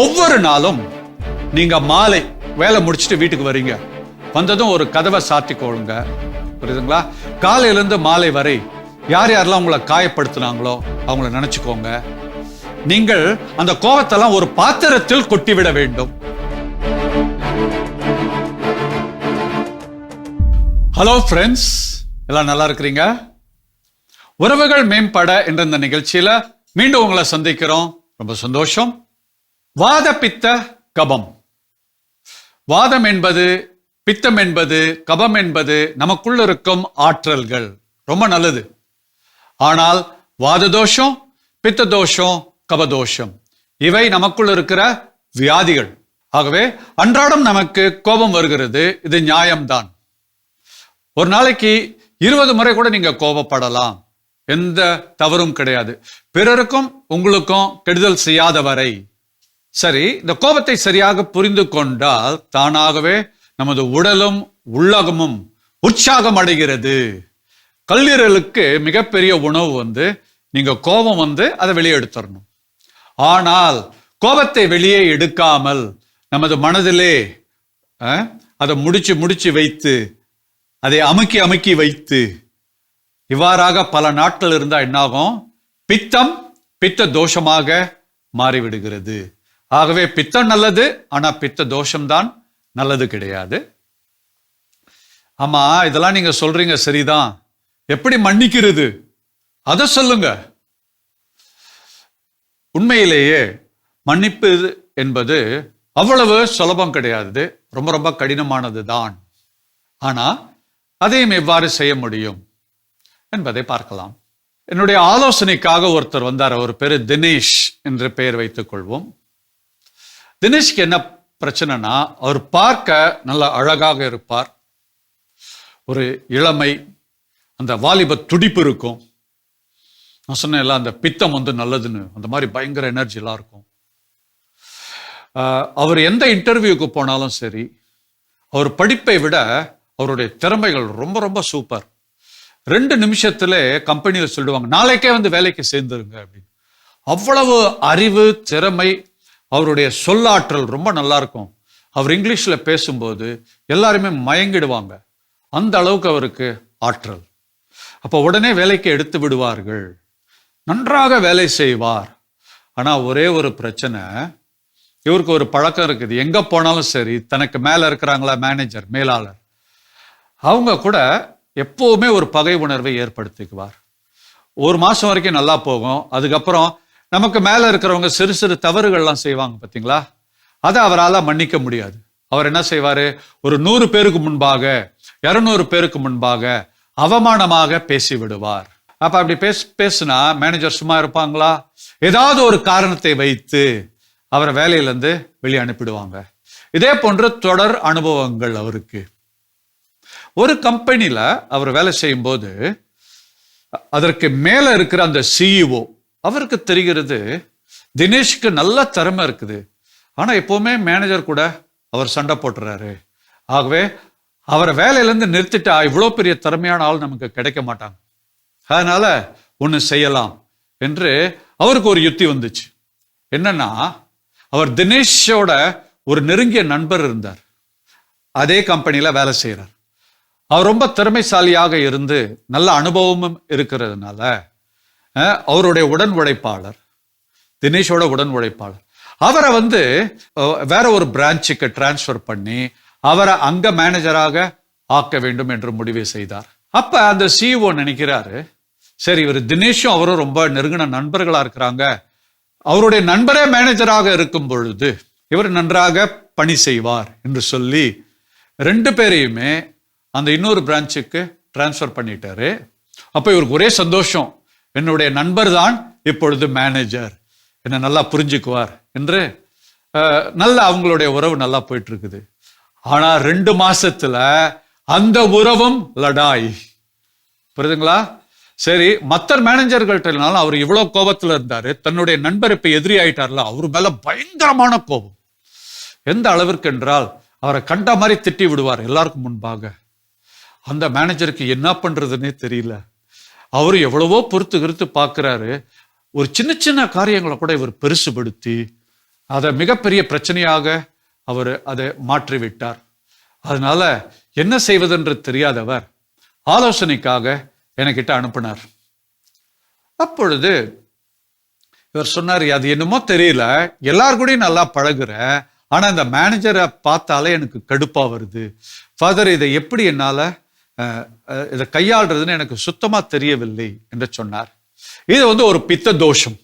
ஒவ்வொரு நாளும் நீங்க மாலை வேலை முடிச்சுட்டு வீட்டுக்கு வரீங்க. வந்ததும் ஒரு கதவை சாத்திக்கோளுங்க. புரியுதுங்களா? காலையிலேருந்து மாலை வரை யார் யாரெல்லாம் உங்களை காயப்படுத்தினாங்களோ அவங்கள நினச்சிக்கோங்க. நீங்கள் அந்த கோபத்தெல்லாம் ஒரு பாத்திரத்தில் கொட்டிவிட வேண்டும். ஹலோ ஃப்ரெண்ட்ஸ் எல்லாம் நல்லா இருக்கிறீங்க? உறவுகள் மேம்பட என்ற இந்த நிகழ்ச்சியில் மீண்டும் உங்களை சந்திக்கிறோம். ரொம்ப சந்தோஷம். வாத பித்த கபம். வாதம் என்பது பித்தம் என்பது கபம் என்பது நமக்குள்ள இருக்கும் ஆற்றல்கள். ரொம்ப நல்லது. ஆனால் வாத தோஷம் பித்த தோஷம் கபதோஷம். இவை நமக்குள்ள இருக்கிற வியாதிகள். ஆகவே அன்றாடம் நமக்கு கோபம் வருகிறது இது நியாயம்தான். ஒரு நாளைக்கு இருபது முறை கூட நீங்க கோபப்படலாம். எந்த தவறும் கிடையாது. பிறருக்கும் உங்களுக்கும் கெடுதல் செய்யாத வரை சரி இந்த கோபத்தை சரியாக புரிந்து கொண்டால் தானாகவே நமது உடலும் உள்ளகமும் உற்சாகம் அடைகிறது. கல்லீரலுக்கு மிகப்பெரிய உணவு வந்து நீங்க கோபம் வந்து அதை வெளியே எடுத்துடணும் ஆனால் கோபத்தை வெளியே எடுக்காமல் நமது மனதிலே அதை முடிச்சு முடிச்சு வைத்து அதை அமுக்கி அமுக்கி வைத்து இவ்வாறாக பல நாட்கள் இருந்தால் என்னாகும்? பித்தம் பித்த தோஷமாக மாறிவிடுகிறது. ஆகவே பித்தம் நல்லது ஆனா பித்த தோஷம்தான் நல்லது கிடையாது. ஆமா இதெல்லாம் நீங்க சொல்றீங்க சரிதான். எப்படி மன்னிக்கிறது? அதை சொல்லுங்க. உண்மையிலேயே மன்னிப்பு என்பது அவ்வளவு சுலபம் கிடையாது ரொம்ப ரொம்ப கடினமானது தான் ஆனா அதையும் எவ்வாறு செய்ய முடியும் என்பதை பார்க்கலாம். என்னுடைய ஆலோசனைக்காக ஒருத்தர் வந்தார் அவர் பேரு தினேஷ் என்று பெயர் வைத்துக் கொள்வோம். தினேஷ்க்கு என்ன பிரச்சனைனா அவர் பார்க்க நல்ல அழகாக இருப்பார். ஒரு இளமை அந்த வாலிப துடிப்பு இருக்கும். நான் சொன்னேன்ல அந்த பித்தம் வந்து நல்லதுன்னு அந்த மாதிரி பயங்கர எனர்ஜிலாம் இருக்கும். அவர் எந்த இன்டர்வியூக்கு போனாலும் சரி அவர் படிப்பை விட அவருடைய திறமைகள் ரொம்ப ரொம்ப சூப்பர் ரெண்டு நிமிஷத்துல கம்பெனியில் சொல்லுவாங்க நாளைக்கே வந்து வேலைக்கு சேர்ந்துருங்க அப்படின்னு. அவ்வளவு அறிவு திறமை அவருடைய சொல்லாற்றல் ரொம்ப நல்லா இருக்கும் அவர் இங்கிலீஷில் பேசும்போது எல்லாருமே மயங்கிடுவாங்க. அந்த அளவுக்கு அவருக்கு ஆற்றல். அப்போ உடனே வேலைக்கு எடுத்து விடுவார்கள். நன்றாக வேலை செய்வார். ஆனால் ஒரே ஒரு பிரச்சனை இவருக்கு ஒரு பழக்கம் இருக்குது. எங்கே போனாலும் சரி தனக்கு மேலே இருக்கிறாங்களா மேனேஜர் மேலாளர். அவங்க கூட எப்போவுமே ஒரு பகை உணர்வை ஏற்படுத்திக்குவார். ஒரு மாதம் வரைக்கும் நல்லா போகும். அதுக்கப்புறம் நமக்கு மேல இருக்கிறவங்க சிறு சிறு தவறுகள்லாம் செய்வாங்க பாத்தீங்களா? அதை அவரால் மன்னிக்க முடியாது. அவர் என்ன செய்வார்? ஒரு நூறு பேருக்கு முன்பாக இருநூறு பேருக்கு முன்பாக அவமானமாக பேசி விடுவார் அப்ப அப்படி பேசு பேசுனா மேனேஜர் சும்மா இருப்பாங்களா? ஏதாவது ஒரு காரணத்தை வைத்து அவரை வேலையிலேருந்து வெளியே அனுப்பிடுவாங்க. இதே போன்ற தொடர் அனுபவங்கள் அவருக்கு. ஒரு கம்பெனியில் அவர் வேலை செய்யும்போது அதற்கு மேலே இருக்கிற அந்த சிஇஓ அவருக்கு தெரிகிறது தினேஷ்க்கு நல்ல திறமை இருக்குது. ஆனால் எப்போவுமே மேனேஜர் கூட அவர் சண்டை போட்டுறாரு. ஆகவே அவரை வேலையிலேருந்து நிறுத்திட்டா இவ்வளோ பெரிய திறமையான ஆள் நமக்கு கிடைக்க மாட்டாங்க. அதனால் ஒன்று செய்யலாம் என்று அவருக்கு ஒரு யுக்தி வந்துச்சு. என்னன்னா அவர் தினேஷோட ஒரு நெருங்கிய நண்பர் இருந்தார். அதே கம்பெனியில் வேலை செய்கிறார் அவர் ரொம்ப திறமைசாலியாக இருந்து நல்ல அனுபவமும் இருக்கிறதுனால அவருடைய உடன் உழைப்பாளர் தினேஷோட உடன் உழைப்பாளர். அவரை வந்து வேற ஒரு பிரான்ச்சுக்கு டிரான்ஸ்ஃபர் பண்ணி அவரை அங்க மேனேஜராக ஆக்க வேண்டும் என்று முடிவு செய்தார். அப்ப அந்த சிஇஓ நினைக்கிறாரு சரி இவர் தினேஷும் அவரும் ரொம்ப நெருங்கின நண்பர்களா இருக்கிறாங்க. அவருடைய நண்பரே மேனேஜராக இருக்கும் பொழுது இவர் நன்றாக பணி செய்வார் என்று சொல்லி ரெண்டு பேரையுமே அந்த இன்னொரு பிரான்ச்சுக்கு டிரான்ஸ்ஃபர் பண்ணிட்டாரு. அப்போ இவருக்கு ஒரே சந்தோஷம். என்னுடைய நண்பர் தான் இப்பொழுது மேனேஜர் என்னை நல்லா புரிஞ்சுக்குவார். என்று நல்ல அவங்களுடைய உறவு நல்லா போயிட்டு இருக்குது ஆனா ரெண்டு மாசத்துல அந்த உறவும் லடாய். புரியுதுங்களா? சரி மற்ற மேனேஜர்கள்ட்டனாலும் அவர் இவ்வளோ கோபத்தில் இருந்தார். தன்னுடைய நண்பர் இப்போ எதிரி ஆயிட்டார்ல அவர் மேலே பயங்கரமான கோபம். எந்த அளவிற்கு என்றால் அவரை கண்ட மாதிரி திட்டி விடுவார் எல்லாருக்கும் முன்பாக. அந்த மேனேஜருக்கு என்ன பண்ணுறதுன்னே தெரியல. அவர் எவ்வளவோ பொறுத்து கிறுத்து பார்க்குறாரு. ஒரு சின்ன சின்ன காரியங்களை கூட இவர் பெருசுபடுத்தி அதை மிகப்பெரிய பிரச்சனையாக அவர் அதை மாற்றி விட்டார் அதனால என்ன செய்வதென்று தெரியாதவர் ஆலோசனைக்காக என்கிட்ட அனுப்பினார். அப்பொழுது இவர் சொன்னார் அது என்னமோ தெரியல எல்லார் கூடயும் நல்லா பழகுறேன் ஆனால் இந்த மேனேஜரை பார்த்தாலே எனக்கு கடுப்பாக வருது. ஃபாதர் இதை எப்படி என்னால் இதை கையாளுறதுன்னு எனக்கு சுத்தமாக தெரியவில்லை என்று சொன்னார். இது வந்து ஒரு பித்த தோஷம்.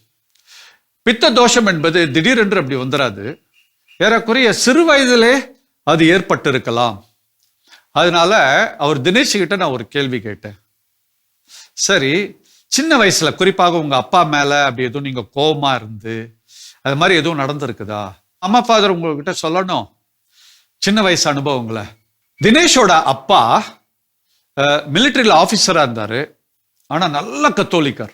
பித்த தோஷம் என்பது திடீரென்று அப்படி வந்துடாது ஏறக்குறைய சிறு வயதிலே அது ஏற்பட்டிருக்கலாம். அதனால அவர் தினேஷ் கிட்ட நான் ஒரு கேள்வி கேட்டேன். சரி சின்ன வயசுல குறிப்பாக உங்க அப்பா மேல அப்படி எதுவும் நீங்க கோபமா இருந்து அது மாதிரி எதுவும் நடந்திருக்குதா? அம்மா ஃபாதர் உங்ககிட்ட சொல்லணும். சின்ன வயசு அனுபவங்களை. தினேஷோட அப்பா மிலிட்டரியில் ஆஃபீஸராக இருந்தார். ஆனால் நல்ல கத்தோலிக்கர்.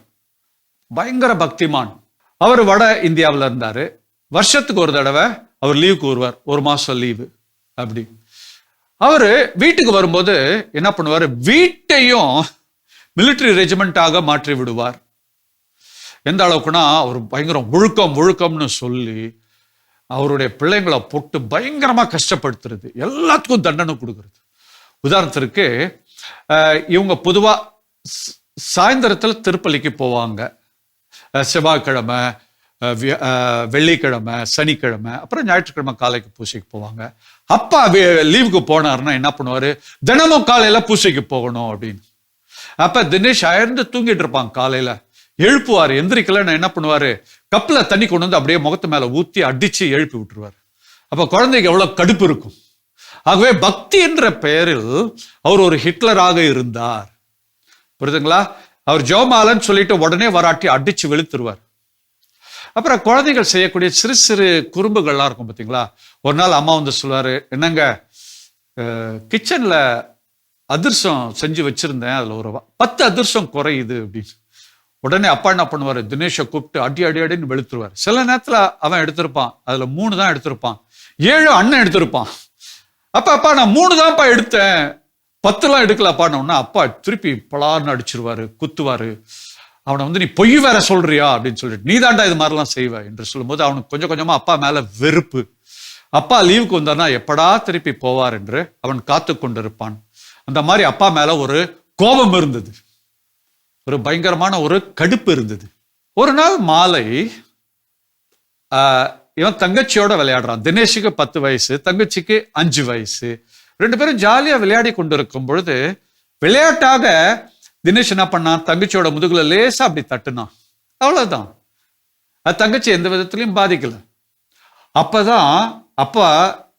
பயங்கர பக்திமான். அவர் வட இந்தியாவில் இருந்தார். வருஷத்துக்கு ஒரு தடவை அவர் லீவுக்கு வருவார். ஒரு மாதம் லீவு அப்படி. அவர் வீட்டுக்கு வரும்போது என்ன பண்ணுவார்? வீட்டையும் மிலிட்டரி ரெஜிமெண்ட்டாக மாற்றி விடுவார். எந்த அளவுக்குன்னா அவர் பயங்கரம் ஒழுக்கம் ஒழுக்கம்னு சொல்லி அவருடைய பிள்ளைங்களை போட்டு பயங்கரமாக கஷ்டப்படுத்துறது. எல்லாத்துக்கும் தண்டனை கொடுக்கறது. உதாரணத்திற்கு இவங்க பொதுவா சாயந்தரத்தில் திருப்பலிக்கு போவாங்க. அஹ், செவ்வாய்க்கிழமை அஹ், வெள்ளிக்கிழமை சனிக்கிழமை அப்புறம் ஞாயிற்றுக்கிழமை காலைக்கு பூசைக்கு போவாங்க. அப்பா லீவுக்கு போனாருன்னா என்ன பண்ணுவாரு? தினமும் காலையில பூசைக்கு போகணும் அப்படின்னு. அப்ப தினேஷ் அயர்ந்து தூங்கிட்டு இருப்பாங்க காலையில. எழுப்புவார் எந்திரிக்கலன்னு என்ன பண்ணுவாரு? கப்பில் தண்ணி கொண்டு வந்து அப்படியே முகத்து மேல ஊத்தி அடிச்சு எழுப்பி விட்டுருவார். அப்ப குழந்தைக்கு எவ்வளவு கடுப்பு இருக்கும். ஆகவே பக்தி என்ற பெயரில் அவர் ஒரு ஹிட்லராக இருந்தார். புரியுதுங்களா? அவர் ஜோமாலன்னு சொல்லிட்டு உடனே வராட்டி அடிச்சு வெளுத்துருவார். அப்புறம் குழந்தைகள் செய்யக்கூடிய சிறு சிறு குறும்புகள்லாம் இருக்கும் பார்த்தீங்களா ஒரு நாள் அம்மா வந்து சொல்லுவார் என்னங்க கிச்சனில் அதிர்சம் செஞ்சு வச்சிருந்தேன் அதில் ஒரு பத்து அதிர்சம் குறையுது அப்படின்னு. உடனே அப்பா என்ன பண்ணுவார்? தினேஷை கூப்பிட்டு அடி அடி அடின்னு வெளுத்துருவார். சில நேரத்தில் அவன் எடுத்திருப்பான் அதில் மூணு தான் எடுத்திருப்பான் ஏழு அண்ணன் எடுத்திருப்பான். அப்ப அப்பா நான் மூணு தான்ப்பா எடுத்தேன். பத்துலாம் எடுக்கலப்பான்னு அப்பா திருப்பி பலார்னு அடிச்சிருவாரு குத்துவாரு. அவனை வந்து நீ பொய் வேற சொல்றியா அப்படின்னு சொல்லிட்டு நீ தாண்டா இது மாதிரிலாம் செய்வ என்று சொல்லும்போது அவனுக்கு கொஞ்சம் கொஞ்சமா அப்பா மேல வெறுப்பு. அப்பா லீவுக்கு வந்தானா எப்படா திருப்பி போவார் என்று அவன் காத்து கொண்டிருப்பான். அந்த மாதிரி அப்பா மேல ஒரு கோபம் இருந்தது. ஒரு பயங்கரமான ஒரு கடுப்பு இருந்தது. ஒரு நாள் மாலை ஆஹ், இவன் தங்கச்சியோட விளையாடுறான். தினேஷுக்கு பத்து வயசு தங்கச்சிக்கு அஞ்சு வயசு. ரெண்டு பேரும் ஜாலியா விளையாடி கொண்டிருக்கும் பொழுது விளையாட்டாக தினேஷ் என்ன பண்ணான்? தங்கச்சியோட முதுகுல லேசா அப்படி தட்டுனான். அவ்வளவுதான். அது தங்கச்சி எந்த விதத்திலையும் பாதிக்கல. அப்பதான் அப்பா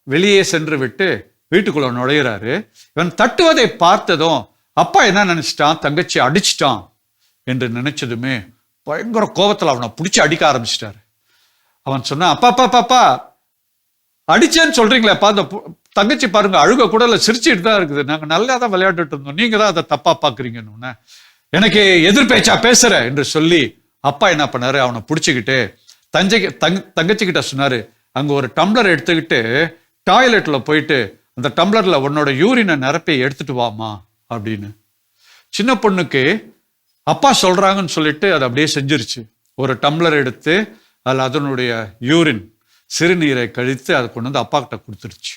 வெளியே சென்று விட்டு வீட்டுக்குள்ள நுழையிறாரு. இவன் தட்டுவதை பார்த்ததும் அப்பா என்ன நினைச்சிட்டான்? தங்கச்சி அடிச்சிட்டான் என்று நினைச்சதுமே பயங்கர கோபத்தில் அவனை பிடிச்சி அடிக்க ஆரம்பிச்சிட்டாரு. அவன் சொன்னான் அப்பா அப்பா பாப்பா அடிச்சேன்னு சொல்றீங்களேப்பா அந்த பு- தங்கச்சி பாருங்க அழுக கூட இல்லை சிரிச்சுட்டு தான் இருக்குது. நாங்கள் நல்லா தான் விளையாண்டுட்டு இருந்தோம். நீங்க தான் அதை தப்பா பாக்குறீங்கன்னு எனக்கு எதிர் பேச்சா பேசுற? என்று சொல்லி அப்பா என்ன பண்ணாரு அவனை பிடிச்சிக்கிட்டு தஞ்சை தங் தங்கச்சி கிட்ட சொன்னாரு அங்க ஒரு டம்ளர் எடுத்துக்கிட்டு டாய்லெட்ல போயிட்டு அந்த டம்ளர்ல உன்னோட யூரினை நிரப்பி எடுத்துட்டு வாமா அப்படின்னு. சின்ன பொண்ணுக்கு அப்பா சொல்றாங்கன்னு சொல்லிட்டு அதை அப்படியே செஞ்சிருச்சு. ஒரு டம்ளர் எடுத்து அதில் அதனுடைய யூரின் சிறுநீரை கழித்து அதை கொண்டு வந்து அப்பா கிட்ட கொடுத்துருச்சு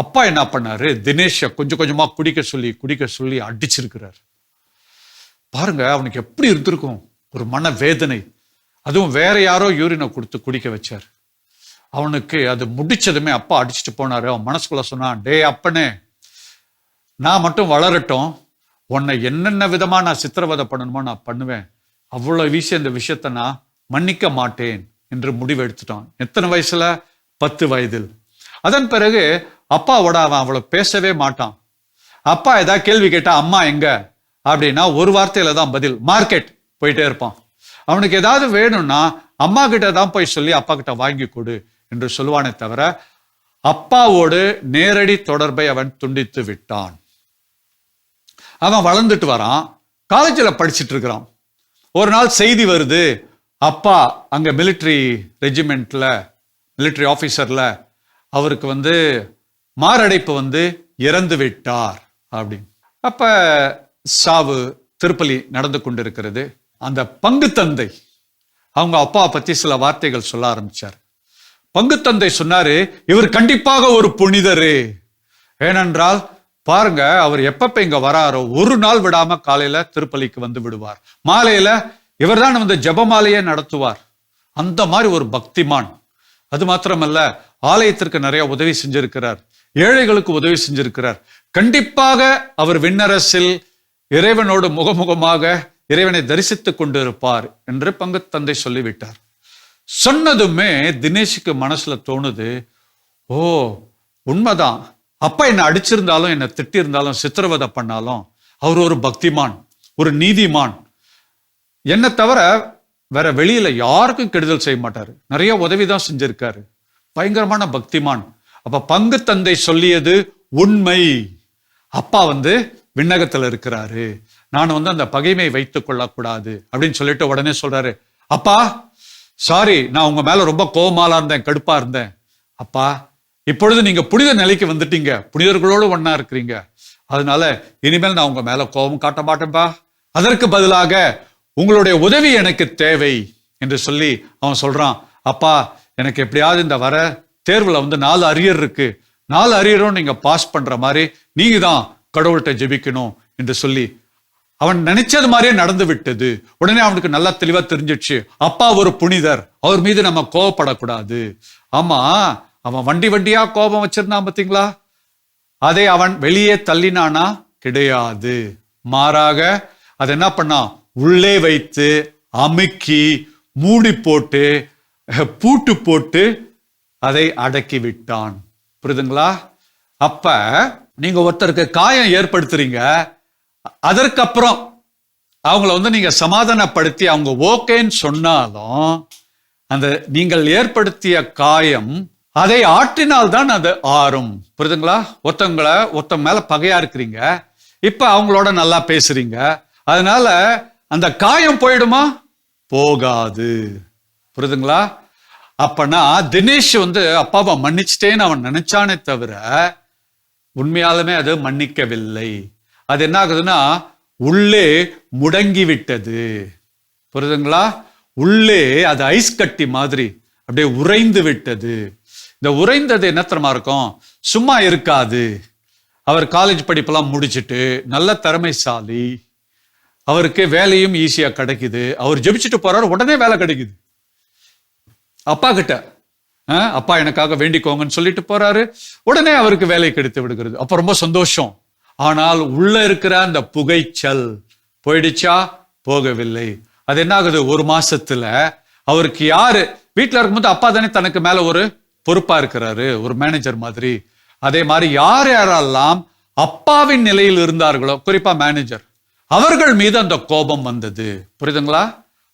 அப்பா என்ன பண்ணாரு? தினேஷை கொஞ்சம் கொஞ்சமா குடிக்க சொல்லி குடிக்க சொல்லி அடிச்சிருக்கிறார். பாருங்க அவனுக்கு எப்படி இருந்திருக்கும்? ஒரு மன வேதனை அதுவும் வேற யாரோ யூரினை கொடுத்து குடிக்க வச்சார். அவனுக்கு அது முடிச்சதுமே அப்பா அடிச்சுட்டு போனாரு. அவன் மனசுக்குள்ள சொன்னான் டேய் அப்பனே நான் மட்டும் வளரட்டும். உன்னை என்னென்ன விதமா நான் சித்திரவதை பண்ணணுமோ நான் பண்ணுவேன். அவ்வளோ வீசி அந்த விஷயத்த நான் மன்னிக்க மாட்டேன். என்று முடிவு எடுத்துட்டான் எத்தனை வயசுல? பத்து வயதில். அதன் பிறகு அப்பாவோட அவன் அவ்வளோ பேசவே மாட்டான். அப்பா ஏதாவது கேள்வி கேட்டா அம்மா எங்க? அப்படின்னா ஒரு வார்த்தையில தான் பதில் மார்க்கெட் போயிட்டே இருப்பான். அவனுக்கு ஏதாவது வேணும்னா அம்மா கிட்ட தான் போய் சொல்லி அப்பா கிட்ட வாங்கி கொடு என்று சொல்லுவானே தவிர அப்பாவோடு நேரடி தொடர்பை அவன் துண்டித்து விட்டான். அவன் வளர்ந்துட்டு வரான். காலேஜில் படிச்சுட்டு இருக்கிறான். ஒரு நாள் செய்தி வருது அப்பா அங்க மிலிட்ரி ரெஜிமெண்ட்ல மிலிட்ரி ஆஃபீஸரில் அவருக்கு வந்து மாரடைப்பு வந்து இறந்து விட்டார் அப்படின்னு. அப்ப சாவு திருப்பலி நடந்து கொண்டிருக்கிறது. அந்த பங்கு தந்தை அவங்க அப்பா பத்தி சில வார்த்தைகள் சொல்ல ஆரம்பிச்சார். பங்குத்தந்தை சொன்னாரு இவர் கண்டிப்பாக ஒரு புனிதரு. ஏனென்றால் பாருங்க அவர் எப்பப்ப இங்க வராரோ ஒரு நாள் விடாம காலையில திருப்பலிக்கு வந்து விடுவார். மாலையில இவர்தான் வந்து ஜபமாலையை நடத்துவார். அந்த மாதிரி ஒரு பக்திமான். அது மாத்திரமல்ல ஆலயத்திற்கு நிறைய உதவி செஞ்சிருக்கிறார். ஏழைகளுக்கு உதவி செஞ்சிருக்கிறார். கண்டிப்பாக அவர் விண்ணரசில் இறைவனோடு முகமுகமாக இறைவனை தரிசித்துக் கொண்டிருப்பார் என்று பங்கு தந்தை சொல்லிவிட்டார். சொன்னதுமே தினேஷுக்கு மனசுல தோணுது ஓ உண்மைதான். அப்பா என்னை அடிச்சிருந்தாலும் என்னை திட்டியிருந்தாலும் சித்திரவதை பண்ணாலும் அவர் ஒரு பக்திமான் ஒரு நீதிமான். என்னை தவிர வேற வெளியில யாருக்கும் கெடுதல் செய்ய மாட்டாரு. நிறைய உதவி தான் செஞ்சிருக்காரு. பயங்கரமான பக்திமான். அப்ப பங்கு தந்தை சொல்லியது உண்மை. அப்பா வந்து விண்ணகத்துல இருக்கிறாரு. நான் வந்து அந்த பகைமை வைத்துக் கொள்ளக்கூடாது அப்படின்னு சொல்லிட்டு உடனே சொல்றாரு. அப்பா சாரி நான் உங்க மேல ரொம்ப கோபமாலா இருந்தேன் கடுப்பா இருந்தேன். அப்பா இப்பொழுது நீங்க புனித நிலைக்கு வந்துட்டீங்க. புனிதர்களோடு ஒன்னா இருக்கிறீங்க. அதனால இனிமேல் நான் உங்க மேல கோபம் காட்ட மாட்டேன்பா. அதற்கு பதிலாக உங்களுடைய உதவி எனக்கு தேவை என்று சொல்லி அவன் சொல்றான். அப்பா எனக்கு எப்படியாவது இந்த வர தேர்வில் வந்து நாலு அரியர் இருக்கு. நாலு அரியரும் நீங்க பாஸ் பண்ற மாதிரி நீங்க தான் கடவுள்கிட்ட ஜெபிக்கணும் என்று சொல்லி அவன் நினைச்சது மாதிரியே நடந்து விட்டது. உடனே அவனுக்கு நல்லா தெளிவா தெரிஞ்சிடுச்சு. அப்பா ஒரு புனிதர். அவர் மீது நம்ம கோவப்படக்கூடாது. ஆமா அவன் வண்டி வண்டியா கோபம் வச்சிருந்தான் பாத்தீங்களா? அதை அவன் வெளியே தள்ளினானா? கிடையாது. மாறாக அதை என்ன பண்ணான்? உள்ளே வைத்து அமுக்கி மூடி போட்டு பூட்டு போட்டு அதை அடக்கி விட்டான் புரியுதுங்களா அப்ப நீங்க ஒருத்தருக்கு காயம் ஏற்படுத்துறீங்க அதற்கப்புறம் அவங்கள வந்து நீங்க சமாதானப்படுத்தி அவங்க ஓகேன்னு சொன்னாலும் அந்த நீங்கள் ஏற்படுத்திய காயம் அதை ஆற்றினால் தான் அது ஆறும். புரியுதுங்களா ஒருத்தவங்களை ஒருத்தவங்க மேல பகையா இருக்கிறீங்க இப்ப அவங்களோட நல்லா பேசுறீங்க. அதனால அந்த காயம் போயிடுமா? போகாது. புரியுதுங்களா அப்பனா தினேஷ் வந்து அப்பாவை மன்னிச்சிட்டேன்னு அவன் நினைச்சானே தவிர உண்மையாலுமே அது மன்னிக்கவில்லை. அது என்ன ஆகுதுன்னா உள்ளே முடங்கி விட்டது புரியுதுங்களா உள்ளே அது ஐஸ் கட்டி மாதிரி அப்படியே உறைந்து விட்டது. இந்த உறைந்தது என்னத்தரமா இருக்கும்? சும்மா இருக்காது. அவர் காலேஜ் படிப்பெல்லாம் முடிச்சுட்டு நல்ல திறமைசாலி. அவருக்கு வேலையும் ஈஸியா கிடைக்குது. அவர் ஜெபிச்சுட்டு போறாரு உடனே வேலை கிடைக்குது. அப்பா கிட்ட ஆ, அப்பா எனக்காக வேண்டிக்கோங்கன்னு சொல்லிட்டு போறாரு. உடனே அவருக்கு வேலை கிடைத்து விடுகிறது. அப்ப ரொம்ப சந்தோஷம். ஆனால் உள்ள இருக்கிற அந்த புகைச்சல் போயிடுச்சா? போகவில்லை. அது என்ன ஆகுது? ஒரு மாசத்துல அவருக்கு யாரு வீட்டில் இருக்கும்போது அப்பா தானே தனக்கு மேல ஒரு பொறுப்பா இருக்கிறாரு ஒரு மேனேஜர் மாதிரி. அதே மாதிரி யார் யாரெல்லாம் அப்பாவின் நிலையில் இருந்தார்களோ குறிப்பா மேனேஜர் அவர்கள் மீது அந்த கோபம் வந்தது. புரியுதுங்களா?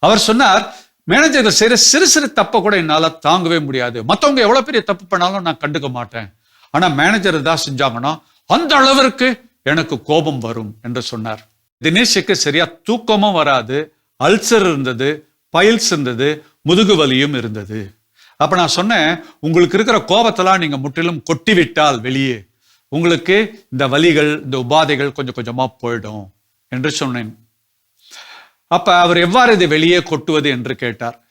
அவர் சொன்னார் மேனேஜர்கள் செய்யற சிறு சிறு தப்பை கூட என்னால் தாங்கவே முடியாது. மற்றவங்க எவ்வளோ பெரிய தப்பு பண்ணாலும் நான் கண்டுக்க மாட்டேன். ஆனால் மேனேஜர் தான் செஞ்சாங்கன்னா அந்த அளவிற்கு எனக்கு கோபம் வரும் என்று சொன்னார். தினேஷுக்கு சரியா தூக்கமும் வராது அல்சர் இருந்தது பைல்ஸ் இருந்தது முதுகு வலியும் இருந்தது. அப்போ நான் சொன்னேன் உங்களுக்கு இருக்கிற கோபத்தெல்லாம் நீங்கள் முற்றிலும் கொட்டி விட்டால் வெளியே. உங்களுக்கு இந்த வலிகள் இந்த உபாதைகள் கொஞ்சம் கொஞ்சமாக போயிடும். என்று சொன்னேன். அப்ப அவர் எவ்வாறு இதை வெளியே கொட்டுவது என்று கேட்டார்.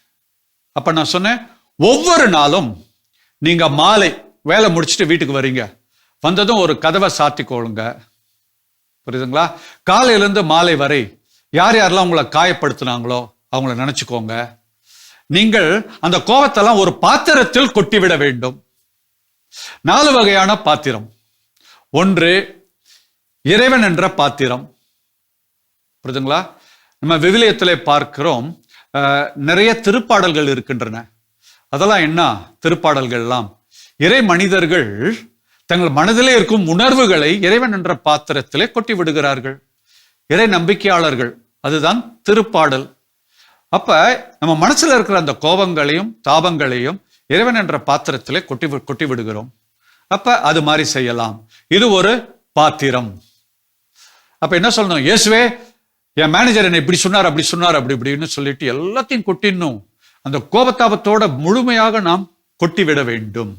அப்ப நான் சொன்னேன் ஒவ்வொரு நாளும் நீங்க மாலை வேலை முடிச்சுட்டு வீட்டுக்கு வரீங்க. வந்ததும் ஒரு கதவை சாத்திக்கோளுங்க. புரியுதுங்களா? காலையிலேருந்து மாலை வரை யார் யாரெல்லாம் உங்களை காயப்படுத்தினாங்களோ அவங்கள நினச்சிக்கோங்க. நீங்கள் அந்த கோபத்தெல்லாம் ஒரு பாத்திரத்தில் கொட்டிவிட வேண்டும். நாலு வகையான பாத்திரம். ஒன்று இறைவன் என்ற பாத்திரம். புரிதுங்களா நம்ம விவிலியத்தில் பார்க்கிறோம் நிறைய திருப்பாடல்கள் இருக்கின்றன. அதெல்லாம் என்ன திருப்பாடல்கள்லாம்? இறை மனிதர்கள் தங்கள் மனதிலே இருக்கும் உணர்வுகளை இறைவன் என்ற பாத்திரத்திலே கொட்டி விடுகிறார்கள். இறை நம்பிக்கையாளர்கள் அதுதான் திருப்பாடல். அப்ப நம்ம மனசுல இருக்கிற அந்த கோபங்களையும் தாபங்களையும் இறைவன் என்ற பாத்திரத்திலே கொட்டி கொட்டி விடுகிறோம். அப்ப அது மாதிரி செய்யலாம். இது ஒரு பாத்திரம். அப்ப என்ன சொல்லணும்? இயேசுவே என் மேனேஜர் என்னை இப்படி சொன்னார் அப்படி சொன்னார் அப்படி இப்படின்னு சொல்லிட்டு எல்லாத்தையும் கொட்டிடணும். அந்த கோபத்தாபத்தோட முழுமையாக நாம் கொட்டிவிட வேண்டும்.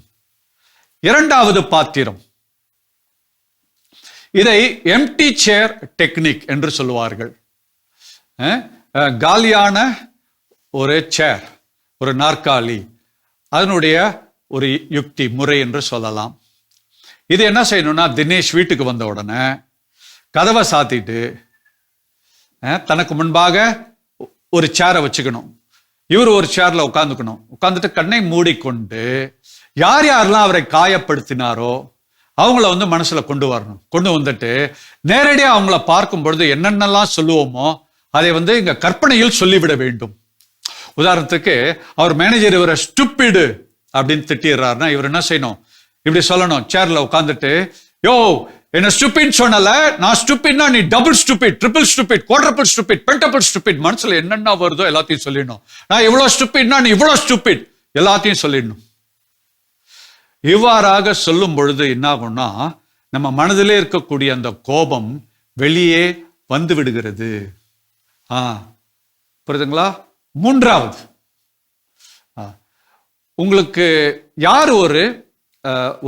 இரண்டாவது பாத்திரம். இதை எம்டி சேர் டெக்னிக் என்று சொல்லுவார்கள். காலியான ஒரு சேர் ஒரு நாற்காலி அதனுடைய ஒரு யுக்தி முறை என்று சொல்லலாம். இது என்ன செய்யணும்னா தினேஷ் வீட்டுக்கு வந்த உடனே கதவை சாத்திட்டு தனக்கு முன்பாக ஒரு சேரை வச்சுக்கணும். இவர் ஒரு சேர்ல உட்காந்துக்கணும் உட்காந்துட்டு கண்ணை மூடிக்கொண்டு யார் யாரெல்லாம் அவரை காயப்படுத்தினாரோ அவங்கள வந்து மனசுல கொண்டு வரணும். கொண்டு வந்துட்டு நேரடியாக அவங்கள பார்க்கும் பொழுது என்னென்னலாம் சொல்லுவோமோ அதை வந்து இங்க கற்பனையில் சொல்லிவிட வேண்டும். உதாரணத்துக்கு அவர் மேனேஜர் இவரை ஸ்டூப்பிடு அப்படின்னு திட்டிடுறாருன்னா இவர் என்ன செய்யணும்? இப்படி சொல்லணும். சேர்ல உட்காந்துட்டு யோ என்ன ஸ்டூபிட் சொன்னல? நான் ஸ்டூபிட்னா நீ double stupid triple stupid quadruple stupid pentuple stupid மனசுல என்னென்ன வருதோ எல்லாத்தையும் சொல்லிடணும். நான் இவ்வளோ ஸ்டூபிட்னா நீ இவ்வளோ ஸ்டூபிட் எல்லாத்தையும் சொல்லிடணும். இவ்வாறாக சொல்லும் பொழுது என்ன ஆகும்னா நம்ம மனதிலே இருக்கக்கூடிய அந்த கோபம் வெளியே வந்து விடுகிறது. ஆ புரியுதுங்களா? மூன்றாவது. ஆ, உங்களுக்கு யார் ஒரு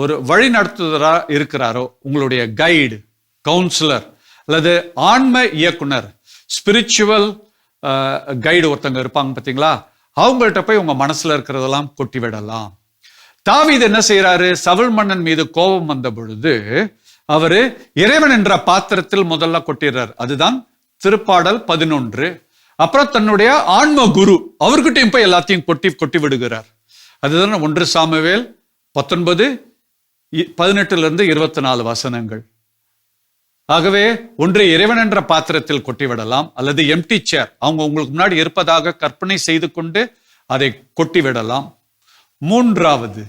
ஒரு வழி நடத்துதரா இருக்கிறாரோ உங்களுடைய கைடு கவுன்சிலர் அல்லது ஆன்ம இயக்குனர் ஸ்பிரிச்சுவல் கைடு ஒருத்தங்க இருப்பாங்க பார்த்தீங்களா? அவங்கள்ட்ட போய் உங்க மனசுல இருக்கிறதெல்லாம் கொட்டி விடலாம் தாவீது என்ன செய்யறாரு சவல் மன்னன் மீது கோபம் வந்த பொழுது அவரு இறைவன் என்ற பாத்திரத்தில் முதல்ல கொட்டிடுறார். அதுதான் திருப்பாடல் பதினொன்று. அப்புறம் தன்னுடைய ஆன்ம குரு அவர்கிட்டயும் போய் எல்லாத்தையும் கொட்டி கொட்டி விடுகிறார். அதுதான் ஒன்று சாமுவேல் பத்தொன்பது இ- இருபத்தி நாலு வசனங்கள். ஆகவே ஒன்று இறைவன் என்ற பாத்திரத்தில் கொட்டி விடலாம் அல்லது எம்டி சேர் அவங்க உங்களுக்கு முன்னாடி இருப்பதாக கற்பனை செய்து கொண்டு அதை கொட்டி விடலாம் மூன்றாவது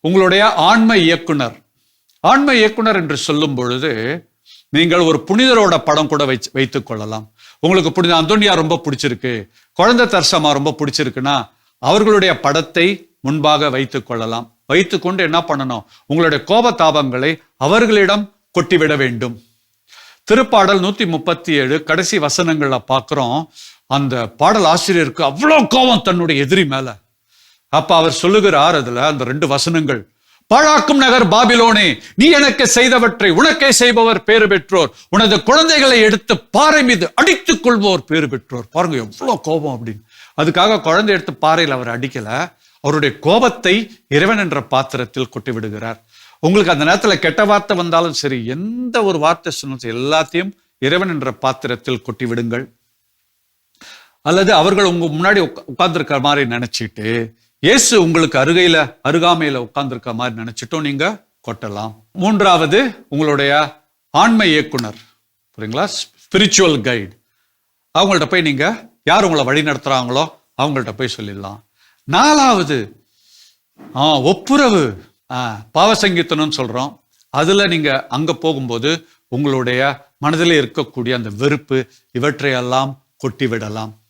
உங்களுடைய ஆன்ம இயக்குனர். ஆன்ம இயக்குனர் என்று சொல்லும் பொழுது நீங்கள் ஒரு புனிதரோட படம் கூட வைச்சு வைத்துக் கொள்ளலாம். உங்களுக்கு புனித அந்தோனியா ரொம்ப பிடிச்சிருக்கு குழந்தை தர்சமா ரொம்ப பிடிச்சிருக்குன்னா அவர்களுடைய படத்தை முன்பாக வைத்துக் கொள்ளலாம். வைத்துக்கொண்டு என்ன பண்ணணும்? உங்களுடைய கோபதாபங்களை அவர்களிடம் கொட்டிவிட வேண்டும். திருப்பாடல் நூத்தி முப்பத்தி ஏழு கடைசி வசனங்கள்ல பார்க்குறோம். அந்த பாடல் ஆசிரியருக்கு அவ்வளவு கோபம் தன்னுடைய எதிரி மேல. அப்ப அவர் சொல்லுகிறார் அதுல அந்த ரெண்டு வசனங்கள். பாழாக்கும் நகர் பாபிலோனே நீ எனக்கு செய்தவற்றை உனக்கே செய்பவர் பேறு பெற்றோர். உனது குழந்தைகளை எடுத்து பாறை மீது அடித்துக் கொள்வோர் பேறு பெற்றோர். பாருங்க எவ்வளவு கோபம் அப்படின்னு. அதுக்காக குழந்தை எடுத்து பாறையில் அவர் அடிக்கல. அவருடைய கோபத்தை இறைவன் என்ற பாத்திரத்தில் கொட்டி விடுகிறார் உங்களுக்கு அந்த நேரத்தில் கெட்ட வார்த்தை வந்தாலும் சரி எந்த ஒரு வார்த்தை சொன்னாலும் சரி, எல்லாத்தையும் இறைவன் என்ற பாத்திரத்தில் கொட்டி விடுங்கள் அல்லது அவர்கள் உங்க முன்னாடி உட்கார்ந்துருக்கிற மாதிரி நினைச்சிட்டு இயேசு உங்களுக்கு அருகையில அருகாமையில உட்கார்ந்துருக்க மாதிரி நினைச்சிட்டும் நீங்க கொட்டலாம். மூன்றாவது உங்களுடைய ஆண்மை இயக்குனர் புரியுங்களா? ஸ்பிரிச்சுவல் கைடு அவங்கள்ட்ட போய் நீங்க யார் உங்களை வழி நடத்துறாங்களோ அவங்கள்ட்ட போய் சொல்லிடலாம். நாலாவது ஆ ஒப்புரவு. ஆ பாவசங்கீத்தனம்னு சொல்றோம். அதுல நீங்க அங்க போகும்போது உங்களுடைய மனதில் இருக்கக்கூடிய அந்த வெறுப்பு இவற்றையெல்லாம் கொட்டி விடலாம்.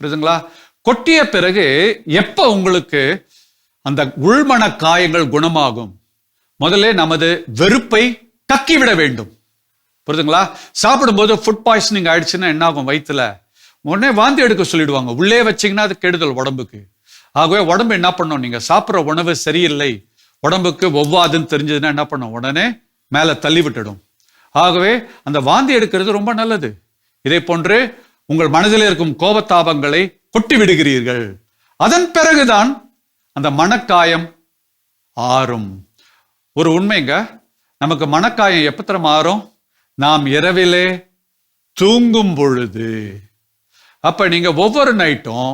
புரியுதுங்களா? கொட்டிய பிறகு எப்ப உங்களுக்கு அந்த உள்மன காயங்கள் குணமாகும்? முதல்ல நமது வெறுப்பை கக்கிவிட வேண்டும். புரியுதுங்களா? சாப்பிடும்போது ஃபுட் பாய்சனிங் ஆயிடுச்சுன்னா என்ன ஆகும் வயிற்றுல உடனே வாந்தி எடுக்க சொல்லிடுவாங்க. உள்ளே வச்சீங்கன்னா அது கெடுதல் உடம்புக்கு. ஆகவே உடம்பு என்ன பண்ணும்? நீங்கள் சாப்பிட்ற உணவு சரியில்லை. உடம்புக்கு ஒவ்வாதுன்னு தெரிஞ்சதுன்னா என்ன பண்ணும்? உடனே மேலே தள்ளி விட்டுடும். ஆகவே அந்த வாந்தி எடுக்கிறது ரொம்ப நல்லது. இதே போன்று உங்கள் மனதில் இருக்கும் கோபத்தாபங்களை கொட்டி விடுகிறீர்கள். அதன் பிறகுதான் அந்த மனக்காயம் ஆறும். ஒரு உண்மைங்க. நமக்கு மனக்காயம் எப்ப தரம் ஆறும்? நாம் இரவிலே தூங்கும் பொழுது. அப்போ நீங்கள் ஒவ்வொரு நைட்டும்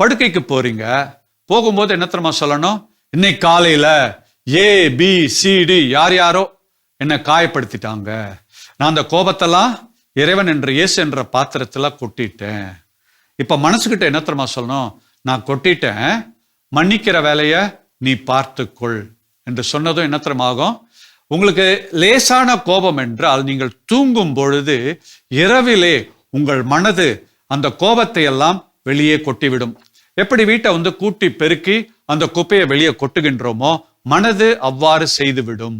படுக்கைக்கு போகிறீங்க போகும்போது என்ன சொல்லணும்? இன்னைக்கு காலையில் ஏ பி சிடி யார் யாரோ என்னை காயப்படுத்திட்டாங்க. நான் அந்த கோபத்தெல்லாம் இறைவன் என்ற இயேசு என்ற பாத்திரத்தில் கொட்டிட்டேன். இப்போ மனசுக்கிட்ட என்னத்தரமா சொல்லணும்? நான் கொட்டிட்டேன். மன்னிக்கிற வேலையை நீ பார்த்துக்கொள் என்று சொன்னதும் என்னத்திரமாகும் உங்களுக்கு லேசான கோபம் என்றால் நீங்கள் தூங்கும் பொழுது இரவிலே உங்கள் மனது அந்த கோபத்தை எல்லாம் வெளியே கொட்டிவிடும். எப்படி வீட்டை வந்து கூட்டி பெருக்கி அந்த குப்பையை வெளியே கொட்டுகின்றோமோ மனது அவ்வாறு செய்துவிடும்.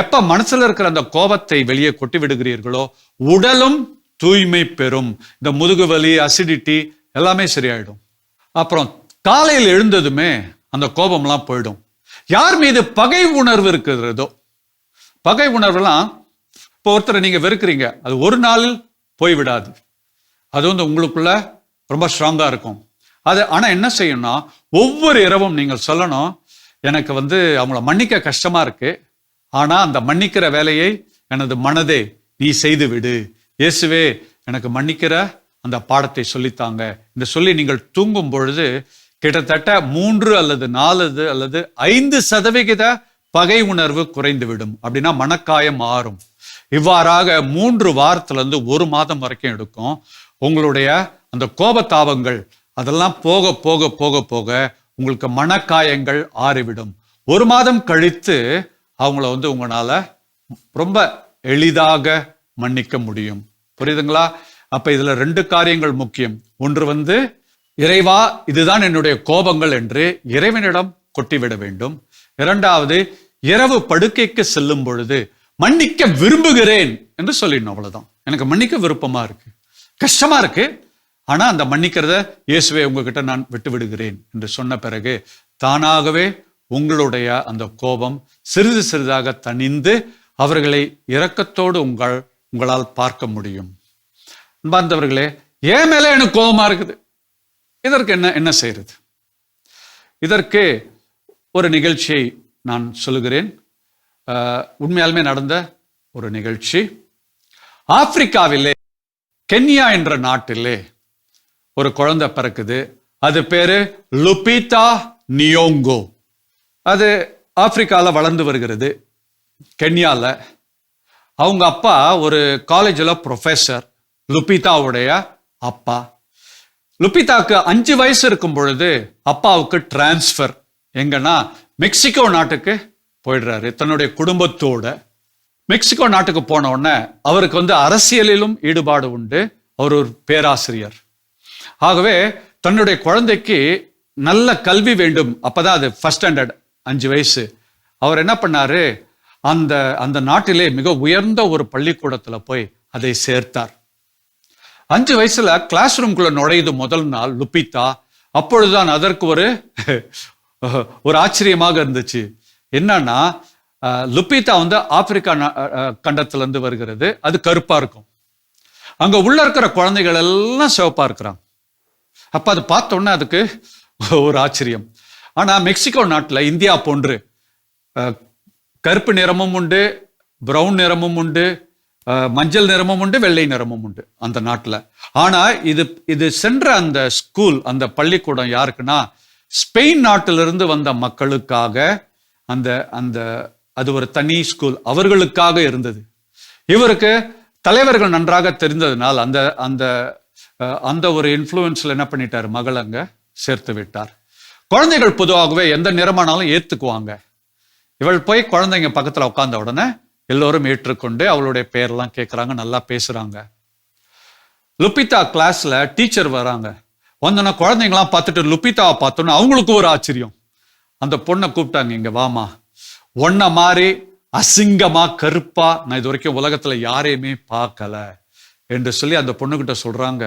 எப்ப மனசுல இருக்கிற அந்த கோபத்தை வெளியே கொட்டி விடுகிறீர்களோ உடலும் தூய்மை பெறும். இந்த முதுகு வலி அசிடிட்டி எல்லாமே சரியாயிடும். அப்புறம் காலையில் எழுந்ததுமே அந்த கோபம்லாம் போயிடும். யார் மீது பகை உணர்வு இருக்கிறதோ பகை உணர்வுலாம் இப்போ ஒருத்தரை நீங்க வெறுக்கிறீங்க அது ஒரு நாளில் போய்விடாது. அது வந்து உங்களுக்குள்ள ரொம்ப ஸ்ட்ராங்கா இருக்கும். அது ஆனா என்ன செய்யணும்னா ஒவ்வொரு இரவும் நீங்கள் சொல்லணும் எனக்கு வந்து அவங்கள மன்னிக்க கஷ்டமா இருக்கு. ஆனா அந்த மன்னிக்கிற வேலையை எனது மனதே நீ செய்து விடு. இயேசுவே எனக்கு மன்னிக்கிற அந்த பாடத்தை சொல்லித்தாங்க. இந்த சொல்லி நீங்கள் தூங்கும் பொழுது கிட்டத்தட்ட மூன்று அல்லது நாலு அல்லது ஐந்து சதவிகித பகை உணர்வு குறைந்து விடும் அப்படின்னா மனக்காயம் மாறும் இவ்வாறாக மூன்று வாரத்துல இருந்து ஒரு மாதம் வரைக்கும் எடுக்கும். உங்களுடைய அந்த கோபத்தாபங்கள் அதெல்லாம் போக போக போக போக உங்களுக்கு மனக்காயங்கள் ஆறிவிடும். ஒரு மாதம் கழித்து அவங்கள வந்து உங்களால் ரொம்ப எளிதாக மன்னிக்க முடியும். புரியுதுங்களா? அப்போ இதில் ரெண்டு காரியங்கள் முக்கியம். ஒன்று வந்து இறைவா இதுதான் என்னுடைய கோபங்கள் என்று இறைவனிடம் கொட்டிவிட வேண்டும். இரண்டாவது இரவு படுக்கைக்கு செல்லும் பொழுது மன்னிக்க விரும்புகிறேன் என்று சொல்லிடணும் அவ்வளோதான் எனக்கு மன்னிக்க விருப்பமாக இருக்குது கஷ்டமா இருக்கு. ஆனா அந்த மன்னிக்கிறத இயேசுவை உங்ககிட்ட நான் விட்டு விடுகிறேன் என்று சொன்ன பிறகு தானாகவே உங்களுடைய அந்த கோபம் சிறிது சிறிதாக தணிந்து அவர்களை இரக்கத்தோடு உங்கள் உங்களால் பார்க்க முடியும். அன்பார்ந்தவர்களே ஏன் மேலே எனக்கு கோபமா இருக்குது. இதற்கு என்ன என்ன செய்யறது? இதற்கு ஒரு நிகழ்ச்சியை நான் சொல்லுகிறேன். உண்மையாலுமே நடந்த ஒரு நிகழ்ச்சி. ஆப்பிரிக்காவிலே கென்யா என்ற நாட்டிலே ஒரு குழந்தை பிறக்குது. அது பேரு லுபிதா நியோங்கோ. அது ஆப்பிரிக்காவில் வளர்ந்து வருகிறது. கென்யாவில் அவங்க அப்பா ஒரு காலேஜில் ப்ரொஃபஸர் லுபிதாவுடைய அப்பா. லுபிதாக்கு அஞ்சு வயசு இருக்கும் பொழுது அப்பாவுக்கு டிரான்ஸ்ஃபர் எங்கன்னா மெக்சிகோ நாட்டுக்கு போயிடுறாரு. தன்னுடைய குடும்பத்தோட. மெக்சிகோ நாட்டுக்கு போன உடனே அவருக்கு வந்து அரசியலிலும் ஈடுபாடு உண்டு. அவர் ஒரு பேராசிரியர். ஆகவே தன்னுடைய குழந்தைக்கு நல்ல கல்வி வேண்டும். அப்பதான் அது ஃபஸ்ட் ஸ்டாண்டர்ட் அஞ்சு வயசு. அவர் என்ன பண்ணாரு? அந்த அந்த நாட்டிலே மிக உயர்ந்த ஒரு பள்ளிக்கூடத்துல போய் அதை சேர்த்தார். அஞ்சு வயசுல கிளாஸ் ரூம்குள்ள நுழையுது முதல் நாள் லுபிதா அப்பொழுதுதான் அதற்கு ஒரு ஒரு ஆச்சரியமாக இருந்துச்சு. என்னன்னா அஹ், வந்து ஆப்பிரிக்கா நா- வருகிறது. அது கருப்பாக இருக்கும். அங்கே உள்ள இருக்கிற குழந்தைகள் எல்லாம் சிவப்பாக இருக்கிறாங்க. அப்போ அது பார்த்தோன்னே அதுக்கு ஒரு ஆச்சரியம். ஆனால் மெக்சிகோ நாட்டில் இந்தியா போன்று கருப்பு நிறமும் உண்டு பிரவுன் நிறமும் உண்டு மஞ்சள் நிறமும் உண்டு வெள்ளை நிறமும் உண்டு அந்த நாட்டில். ஆனால் இது இது சென்ற அந்த ஸ்கூல் அந்த பள்ளிக்கூடம் யாருக்குன்னா ஸ்பெயின் நாட்டிலிருந்து வந்த மக்களுக்காக அந்த அந்த அது ஒரு தனி ஸ்கூல் அவர்களுக்காக இருந்தது. இவருக்கு தலைவர்கள் நன்றாக தெரிந்ததினால் அந்த அந்த அந்த ஒரு இன்ஃப்ளூயன்ஸில் என்ன பண்ணிட்டார்? மகள் அங்கே சேர்த்து விட்டார். குழந்தைகள் பொதுவாகவே எந்த நிறமானாலும் ஏற்றுக்குவாங்க இவள் போய் குழந்தைங்க பக்கத்தில் உட்காந்த உடனே எல்லோரும் ஏற்றுக்கொண்டு அவளுடைய பேரெல்லாம் கேட்குறாங்க நல்லா பேசுகிறாங்க லுபிதா கிளாஸில் டீச்சர் வராங்க. வந்தோன்னா குழந்தைங்களாம் பார்த்துட்டு லுப்பிதாவை பார்த்தோன்னா அவங்களுக்கு ஒரு ஆச்சரியம். அந்த பொண்ணை கூப்பிட்டாங்க இங்கே வாமா ஒன்ன மாதிரி அசிங்கமா கருப்பா நான் இது வரைக்கும் உலகத்துல யாரையுமே பார்க்கல என்று சொல்லி அந்த பொண்ணுகிட்ட சொல்றாங்க.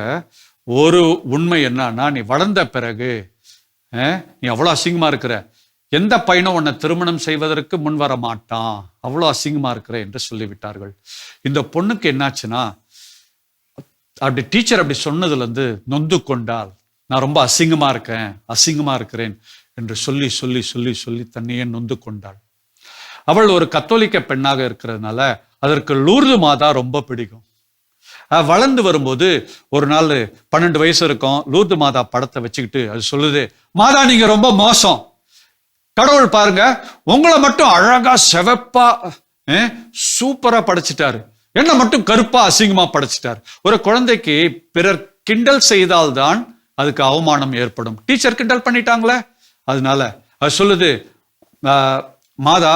ஒரு உண்மை என்னன்னா நீ வளர்ந்த பிறகு நீ அவ்வளோ அசிங்கமா இருக்கிற. எந்த பையனும் உன்னை திருமணம் செய்வதற்கு முன் வர மாட்டான். அவ்வளோ அசிங்கமா இருக்கிற என்று சொல்லிவிட்டார்கள். இந்த பொண்ணுக்கு என்னாச்சுன்னா அப்படி டீச்சர் அப்படி சொன்னதுலேருந்து நொந்து கொண்டால் நான் ரொம்ப அசிங்கமா இருக்கேன் அசிங்கமா இருக்கிறேன் என்று சொல்லி சொல்லி சொல்லி சொல்லி தன்னையே நொந்து கொண்டாள். அவள் ஒரு கத்தோலிக்க பெண்ணாக இருக்கிறதுனால அதற்கு லூர்து மாதா ரொம்ப பிடிக்கும். வளர்ந்து வரும்போது ஒரு நாள் பன்னெண்டு வயசு இருக்கும். லூர்து மாதா படத்தை வச்சுக்கிட்டு அது சொல்லுது மாதா நீங்க ரொம்ப மோசம். கடவுள் பாருங்க உங்களை மட்டும் அழகா செவப்பா சூப்பரா படைச்சிட்டாரு. என்ன மட்டும் கருப்பா அசிங்கமா படைச்சிட்டார். ஒரு குழந்தைக்கு பிறர் கிண்டல் செய்தால்தான் அதுக்கு அவமானம் ஏற்படும். டீச்சர் கிண்டல் பண்ணிட்டாங்களே. அதனால அது சொல்லுது மாதா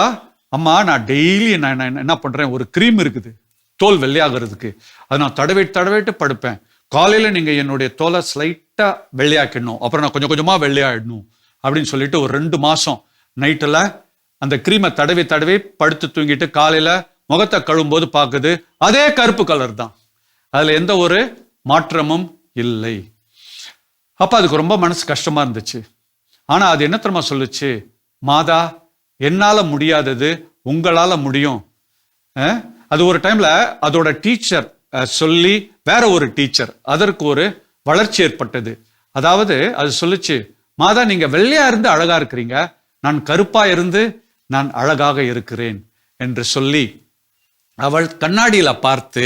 அம்மா நான் டெய்லி நான் என்ன என்ன பண்ணுறேன் ஒரு க்ரீம் இருக்குது. தோல் வெள்ளையாகிறதுக்கு. அதை நான் தடவிட்டு தடவிட்டு படுப்பேன். காலையில் நீங்கள் என்னுடைய தோலை ஸ்லைட்டாக வெள்ளையாக்கிடணும். அப்புறம் நான் கொஞ்சம் கொஞ்சமாக வெள்ளையாயிடணும். அப்படின்னு சொல்லிட்டு ஒரு ரெண்டு மாதம் நைட்டில் அந்த க்ரீமை தடவி தடவி படுத்து தூங்கிட்டு காலையில் முகத்தை கழும்போது பார்க்குது அதே கருப்பு கலர் தான். அதில் எந்த ஒரு மாற்றமும் இல்லை. அப்போ அதுக்கு ரொம்ப மனசு கஷ்டமாக இருந்துச்சு. ஆனால் அது என்ன தெரியுமா சொல்லுச்சு? மாதா என்னால் முடியாதது உங்களால் முடியும். அது ஒரு டைமில் அதோட டீச்சர் சொல்லி வேற ஒரு டீச்சர் அதற்கு ஒரு வளர்ச்சி ஏற்பட்டது. அதாவது அது சொல்லுச்சு மாதா நீங்கள் வெள்ளையா இருந்து அழகா இருக்கிறீங்க. நான் கருப்பா இருந்து நான் அழகாக இருக்கிறேன் என்று சொல்லி அவள் கண்ணாடியில பார்த்து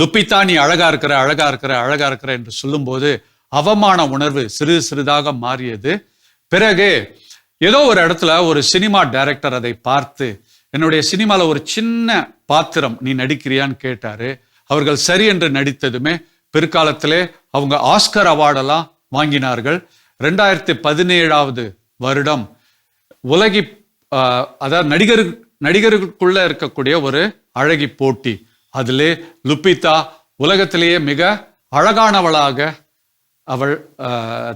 லுப்பித்தா நீ அழகா இருக்கிற அழகா இருக்கிற அழகா இருக்கிற என்று சொல்லும்போது அவமான உணர்வு சிறிது சிறிதாக மாறியது. பிறகு ஏதோ ஒரு இடத்துல ஒரு சினிமா டைரக்டர் அதை பார்த்து என்னுடைய சினிமாவில் ஒரு சின்ன பாத்திரம் நீ நடிக்கிறியான்னு கேட்டாரு. அவர்கள் சரி என்று நடித்ததுமே பிற்காலத்திலே அவங்க ஆஸ்கர் அவார்டெல்லாம் வாங்கினார்கள். ரெண்டாயிரத்தி பதினேழாவது வருடம் உலகி அதாவது நடிகர் நடிகருக்குள்ளே இருக்கக்கூடிய ஒரு அழகி போட்டி. அதிலே லுப்பிதா உலகத்திலேயே மிக அழகானவளாக அவள்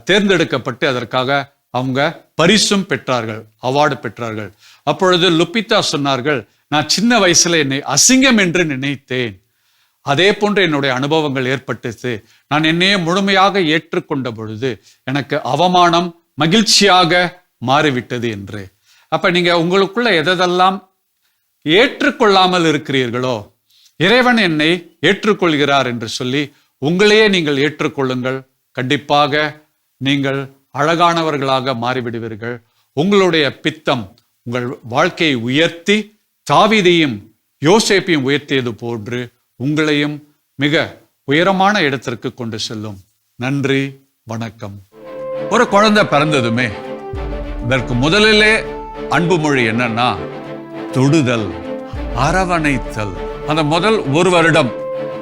தேர்ந்தெடுக்கப்பட்டு அதற்காக அவங்க பரிசும் பெற்றார்கள் அவார்டு பெற்றார்கள். அப்பொழுது லுப்பித்தா சொன்னார்கள் நான் சின்ன வயசுல என்னை அசிங்கம் என்று நினைத்தேன். அதே போன்று என்னுடைய அனுபவங்கள் ஏற்பட்டுச்சு நான் என்னையே முழுமையாக ஏற்றுக்கொண்ட பொழுது எனக்கு அவமானம் மகிழ்ச்சியாக மாறிவிட்டது என்று. அப்ப நீங்க உங்களுக்குள்ள எதெல்லாம் ஏற்றுக்கொள்ளாமல் இருக்கிறீர்களோ இறைவன் என்னை ஏற்றுக்கொள்கிறார் என்று சொல்லி உங்களையே நீங்கள் ஏற்றுக்கொள்ளுங்கள். கண்டிப்பாக நீங்கள் அழகானவர்களாக மாறிவிடுவீர்கள். உங்களுடைய பித்தம் உங்கள் வாழ்க்கையை உயர்த்தி தாவிதையும் யோசேப்பையும் உயர்த்தியது போன்று உங்களையும் மிக உயரமான இடத்திற்கு கொண்டு செல்லும். நன்றி வணக்கம். ஒரு குழந்தை பிறந்ததுமே இதற்கு முதலிலே அன்பு மொழி என்னன்னா தொடுதல் அரவணைத்தல். அந்த முதல் ஒரு வருடம்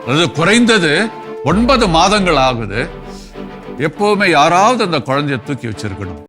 அது குறைந்தது ஒன்பது மாதங்கள் ஆகுது. எப்பவுமே யாராவது அந்த குழந்தைய தூக்கி வச்சிருக்கணும்.